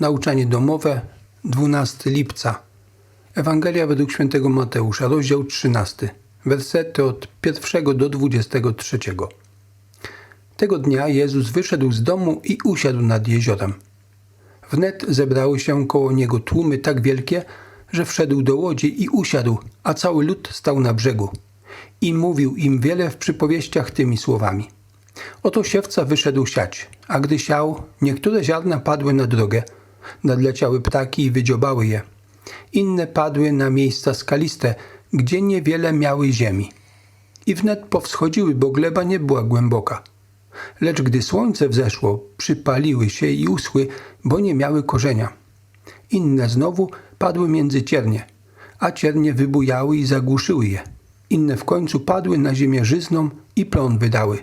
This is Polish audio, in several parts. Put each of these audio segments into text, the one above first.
Nauczanie domowe, 12 lipca. Ewangelia według świętego Mateusza, rozdział 13, wersety od 1 do 23. Tego dnia Jezus wyszedł z domu i usiadł nad jeziorem. Wnet zebrały się koło niego tłumy tak wielkie, że wszedł do łodzi i usiadł, a cały lud stał na brzegu. I mówił im wiele w przypowieściach tymi słowami. Oto siewca wyszedł siać, a gdy siał, niektóre ziarna padły na drogę, nadleciały ptaki i wydziobały je. Inne padły na miejsca skaliste, gdzie niewiele miały ziemi. I wnet powschodziły, bo gleba nie była głęboka. Lecz gdy słońce wzeszło, przypaliły się i uschły, bo nie miały korzenia. Inne znowu padły między ciernie, a ciernie wybujały i zagłuszyły je. Inne w końcu padły na ziemię żyzną i plon wydały.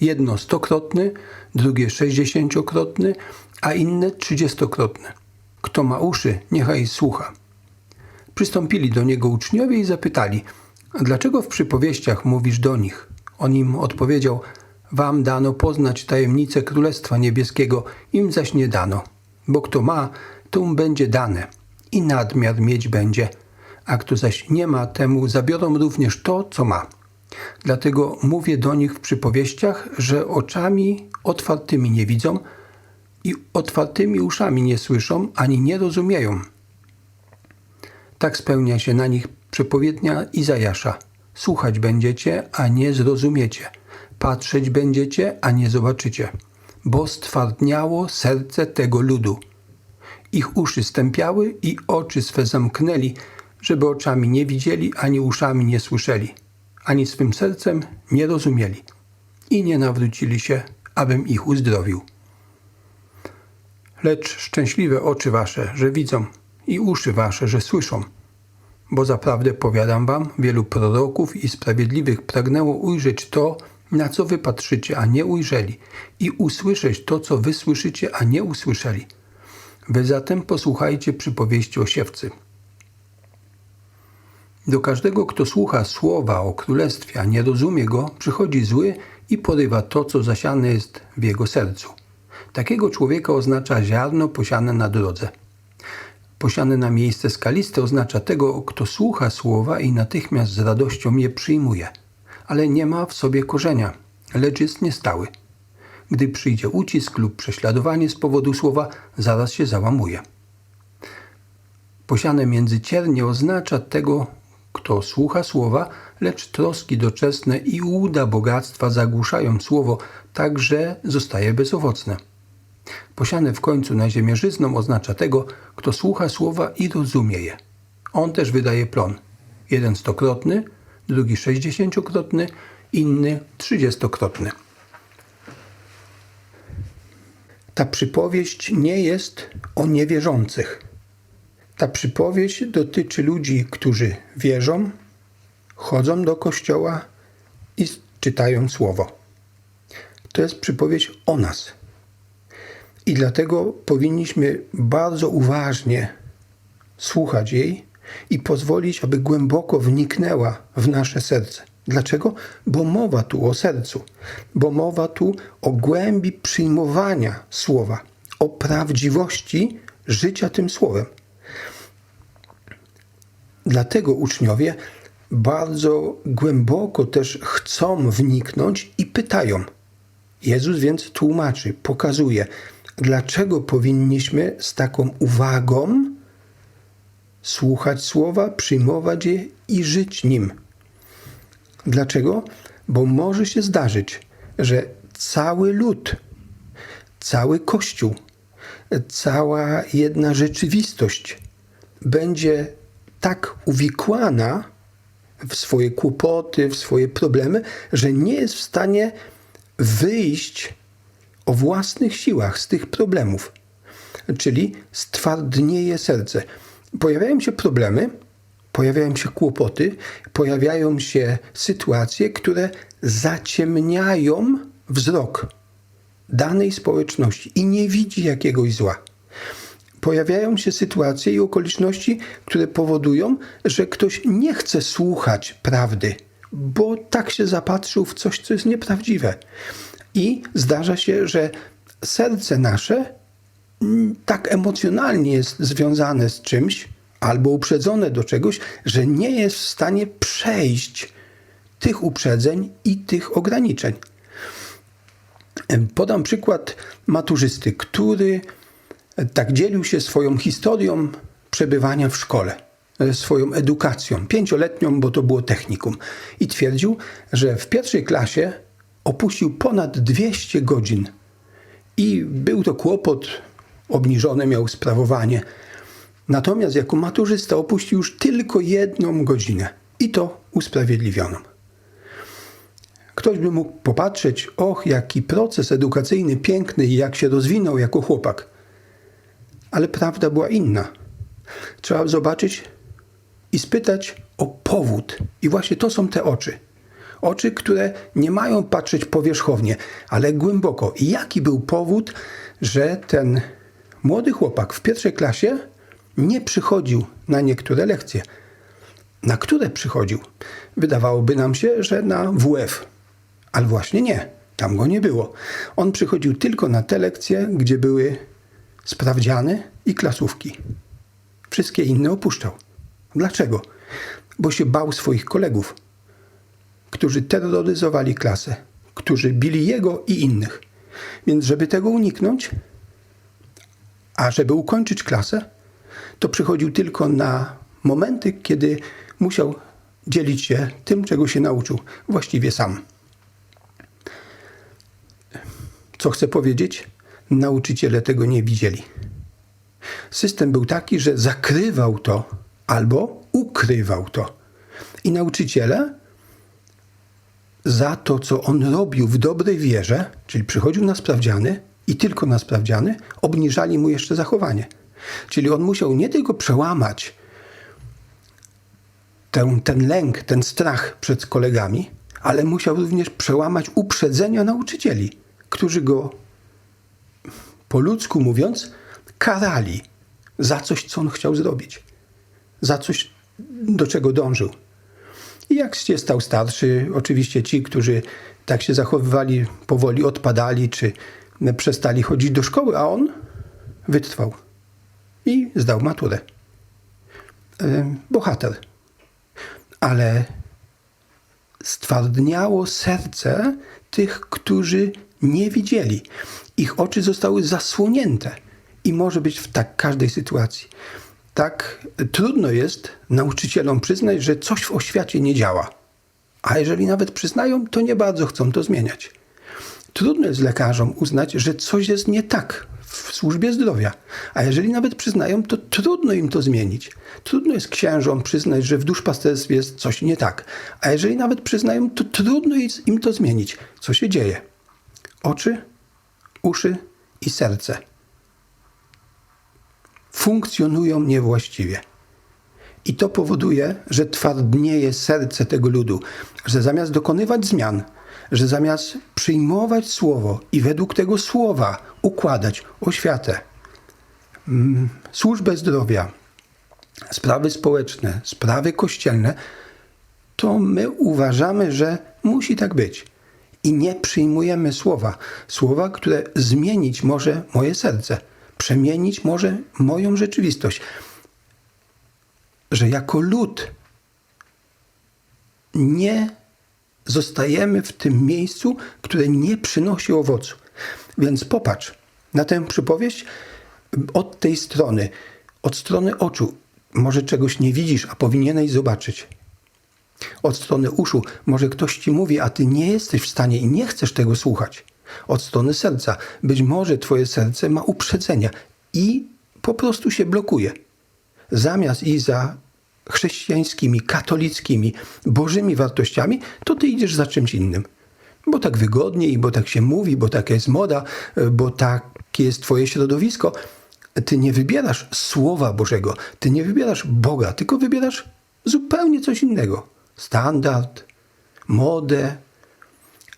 Jedno stokrotny, drugie sześćdziesięciokrotny, a inne trzydziestokrotne. Kto ma uszy, niechaj słucha. Przystąpili do niego uczniowie i zapytali, dlaczego w przypowieściach mówisz do nich? On im odpowiedział, wam dano poznać tajemnicę Królestwa Niebieskiego, im zaś nie dano. Bo kto ma, to mu będzie dane i nadmiar mieć będzie, a kto zaś nie ma, temu zabiorą również to, co ma. Dlatego mówię do nich w przypowieściach, że oczami otwartymi nie widzą i otwartymi uszami nie słyszą ani nie rozumieją. Tak spełnia się na nich przepowiednia Izajasza. Słuchać będziecie, a nie zrozumiecie. Patrzeć będziecie, a nie zobaczycie. Bo stwardniało serce tego ludu. Ich uszy stępiały i oczy swe zamknęli, żeby oczami nie widzieli, ani uszami nie słyszeli, ani swym sercem nie rozumieli i nie nawrócili się, abym ich uzdrowił. Lecz szczęśliwe oczy wasze, że widzą, i uszy wasze, że słyszą. Bo zaprawdę powiadam wam, wielu proroków i sprawiedliwych pragnęło ujrzeć to, na co wy patrzycie, a nie ujrzeli, i usłyszeć to, co wy słyszycie, a nie usłyszeli. Wy zatem posłuchajcie przypowieści o siewcy. Do każdego, kto słucha słowa o królestwie, a nie rozumie go, przychodzi zły i porywa to, co zasiane jest w jego sercu. Takiego człowieka oznacza ziarno posiane na drodze. Posiane na miejsce skaliste oznacza tego, kto słucha słowa i natychmiast z radością je przyjmuje, ale nie ma w sobie korzenia, lecz jest niestały. Gdy przyjdzie ucisk lub prześladowanie z powodu słowa, zaraz się załamuje. Posiane między ciernie oznacza tego, kto słucha słowa, lecz troski doczesne i łuda bogactwa zagłuszają słowo, tak że zostaje bezowocne. Posiane w końcu na ziemię żyzną oznacza tego, kto słucha słowa i rozumie je. On też wydaje plon. Jeden stokrotny, drugi sześćdziesięciokrotny, inny trzydziestokrotny. Ta przypowieść nie jest o niewierzących. Ta przypowieść dotyczy ludzi, którzy wierzą, chodzą do kościoła i czytają słowo. To jest przypowieść o nas. I dlatego powinniśmy bardzo uważnie słuchać jej i pozwolić, aby głęboko wniknęła w nasze serce. Dlaczego? Bo mowa tu o sercu, bo mowa tu o głębi przyjmowania słowa, o prawdziwości życia tym słowem. Dlatego uczniowie bardzo głęboko też chcą wniknąć i pytają. Jezus więc tłumaczy, pokazuje, dlaczego powinniśmy z taką uwagą słuchać słowa, przyjmować je i żyć nim. Dlaczego? Bo może się zdarzyć, że cały lud, cały Kościół, cała jedna rzeczywistość będzie tak uwikłana w swoje kłopoty, w swoje problemy, że nie jest w stanie wyjść o własnych siłach z tych problemów. Czyli stwardnieje serce. Pojawiają się problemy, pojawiają się kłopoty, pojawiają się sytuacje, które zaciemniają wzrok danej społeczności i nie widzi jakiegoś zła. Pojawiają się sytuacje i okoliczności, które powodują, że ktoś nie chce słuchać prawdy, bo tak się zapatrzył w coś, co jest nieprawdziwe. I zdarza się, że serce nasze tak emocjonalnie jest związane z czymś albo uprzedzone do czegoś, że nie jest w stanie przejść tych uprzedzeń i tych ograniczeń. Podam przykład maturzysty, który tak dzielił się swoją historią przebywania w szkole, e, swoją edukacją, pięcioletnią, bo to było technikum. I twierdził, że w pierwszej klasie opuścił ponad 200 godzin. I był to kłopot, obniżone miał sprawowanie. Natomiast jako maturzysta opuścił już tylko jedną godzinę. I to usprawiedliwioną. Ktoś by mógł popatrzeć, och, jaki proces edukacyjny piękny i jak się rozwinął jako chłopak. Ale prawda była inna. Trzeba zobaczyć i spytać o powód. I właśnie to są te oczy. Oczy, które nie mają patrzeć powierzchownie, ale głęboko. I jaki był powód, że ten młody chłopak w pierwszej klasie nie przychodził na niektóre lekcje? Na które przychodził? Wydawałoby nam się, że na WF, ale właśnie nie. Tam go nie było. On przychodził tylko na te lekcje, gdzie były sprawdziany i klasówki. Wszystkie inne opuszczał. Dlaczego? Bo się bał swoich kolegów, którzy terroryzowali klasę, którzy bili jego i innych. Więc, żeby tego uniknąć, a żeby ukończyć klasę, to przychodził tylko na momenty, kiedy musiał dzielić się tym, czego się nauczył, właściwie sam. Co chcę powiedzieć? Nauczyciele tego nie widzieli. System był taki, że zakrywał to albo ukrywał to. I nauczyciele za to, co on robił w dobrej wierze, czyli przychodził na sprawdziany i tylko na sprawdziany, obniżali mu jeszcze zachowanie. Czyli on musiał nie tylko przełamać ten, ten lęk, ten strach przed kolegami, ale musiał również przełamać uprzedzenia nauczycieli, którzy go, po ludzku mówiąc, karali za coś, co on chciał zrobić, za coś, do czego dążył. I jak się stał starszy, oczywiście ci, którzy tak się zachowywali, powoli odpadali, czy przestali chodzić do szkoły, a on wytrwał i zdał maturę. E, bohater. Ale stwardniało serce tych, którzy nie widzieli. Ich oczy zostały zasłonięte i może być w tak każdej sytuacji. Tak trudno jest nauczycielom przyznać, że coś w oświacie nie działa. A jeżeli nawet przyznają, to nie bardzo chcą to zmieniać. Trudno jest lekarzom uznać, że coś jest nie tak w służbie zdrowia. A jeżeli nawet przyznają, to trudno im to zmienić. Trudno jest księżom przyznać, że w duszpasterstwie jest coś nie tak. A jeżeli nawet przyznają, to trudno jest im to zmienić. Co się dzieje? Oczy, uszy i serce funkcjonują niewłaściwie. I to powoduje, że twardnieje serce tego ludu, że zamiast dokonywać zmian, że zamiast przyjmować słowo i według tego słowa układać oświatę, mm, służbę zdrowia, sprawy społeczne, sprawy kościelne, to my uważamy, że musi tak być. I nie przyjmujemy słowa, słowa, które zmienić może moje serce przemienić może moją rzeczywistość. Że jako lud nie zostajemy w tym miejscu, które nie przynosi owocu. Więc popatrz na tę przypowieść od tej strony, od strony oczu. Może czegoś nie widzisz, a powinieneś zobaczyć. Od strony uszu, może ktoś ci mówi, a ty nie jesteś w stanie i nie chcesz tego słuchać od strony serca. Być może Twoje serce ma uprzedzenia i po prostu się blokuje. Zamiast iść za chrześcijańskimi, katolickimi, bożymi wartościami, to ty idziesz za czymś innym. Bo tak wygodniej, bo tak się mówi, bo taka jest moda, bo takie jest Twoje środowisko. Ty nie wybierasz Słowa Bożego, ty nie wybierasz Boga, tylko wybierasz zupełnie coś innego. Standard, modę,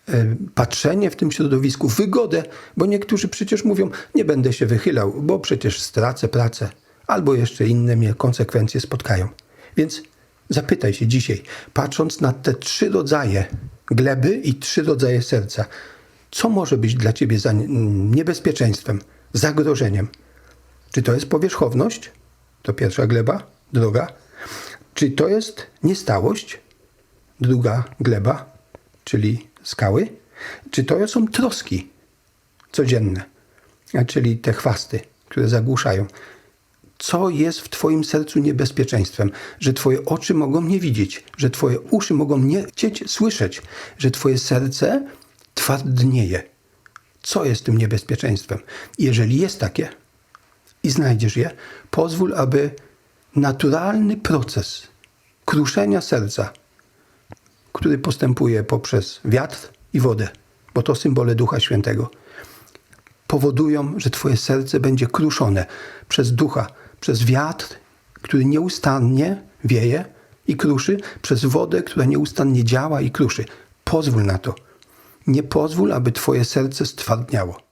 E, patrzenie w tym środowisku, wygodę, bo niektórzy przecież mówią, nie będę się wychylał, bo przecież stracę pracę, albo jeszcze inne mnie konsekwencje spotkają. Więc zapytaj się dzisiaj, patrząc na te trzy rodzaje gleby i trzy rodzaje serca, co może być dla ciebie za niebezpieczeństwem, zagrożeniem? Czy to jest powierzchowność? To pierwsza gleba, droga. Czy to jest niestałość? Druga gleba, czyli skały. Czy to są troski codzienne, czyli te chwasty, które zagłuszają? Co jest w Twoim sercu niebezpieczeństwem? Że Twoje oczy mogą nie widzieć, że Twoje uszy mogą nie chcieć słyszeć, że Twoje serce twardnieje. Co jest tym niebezpieczeństwem? Jeżeli jest takie i znajdziesz je, pozwól, aby naturalny proces kruszenia serca, który postępuje poprzez wiatr i wodę, bo to symbole Ducha Świętego, powodują, że Twoje serce będzie kruszone przez ducha, przez wiatr, który nieustannie wieje i kruszy, przez wodę, która nieustannie działa i kruszy. Pozwól na to. Nie pozwól, aby Twoje serce stwardniało.